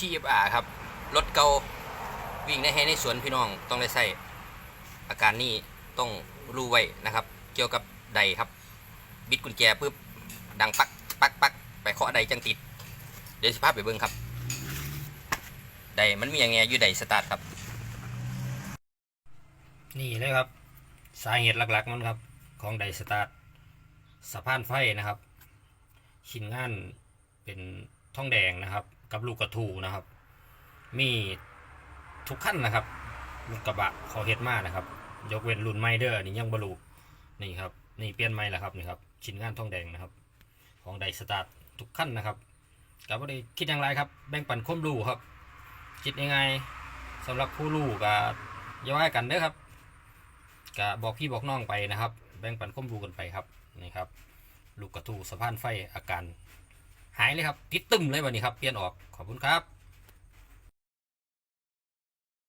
TFR ครับ รถเก่าวิ่งในให้ในสวนพี่น้องต้องได้ใส่อาการนี้ต้องรู้ไว้นะครับ เกี่ยวกับใดครับ บิดกุญแจปุ๊บดังปักปักปักไปเคาะใดจังติด เดี๋ยวสิภาพไปเบิ่งครับ ใดมันมีอย่างไงอยู่ใดสตาร์ทครับ นี่เลยครับ สาเหตุหลักๆมันครับ ของไดสตาร์ทสะพานไฟนะครับ ชิ้นงานเป็นท่องแดงนะครับ กับลูกกระทูนะครับ มีทุกขั้นนะครับรุ่นกระบะเขาเฮ็ดมานะครับ ยกเว้นรุ่นไมเดอร์นี่ยังบรูนี่ครับนี่เปลี่ยนไม้แล้วครับนี่ครับชิ้นงานทองแดงนะครับ ของไดสตาร์ททุกขั้นนะครับกับว่าได้คิดอย่างไรครับแบ่งปันความรู้ครับคิดยังไงสำหรับผู้รู้ก็อย่าว่ากันเด้อครับก็บอกพี่บอกน้องไปนะครับ แบ่งปันความรู้กันไปครับนี่ครับลูกกระทูสะพานไฟอาการ หายเลยครับ ติดตึมเลยวันนี้ครับ เปลี่ยนออก ขอบคุณครับ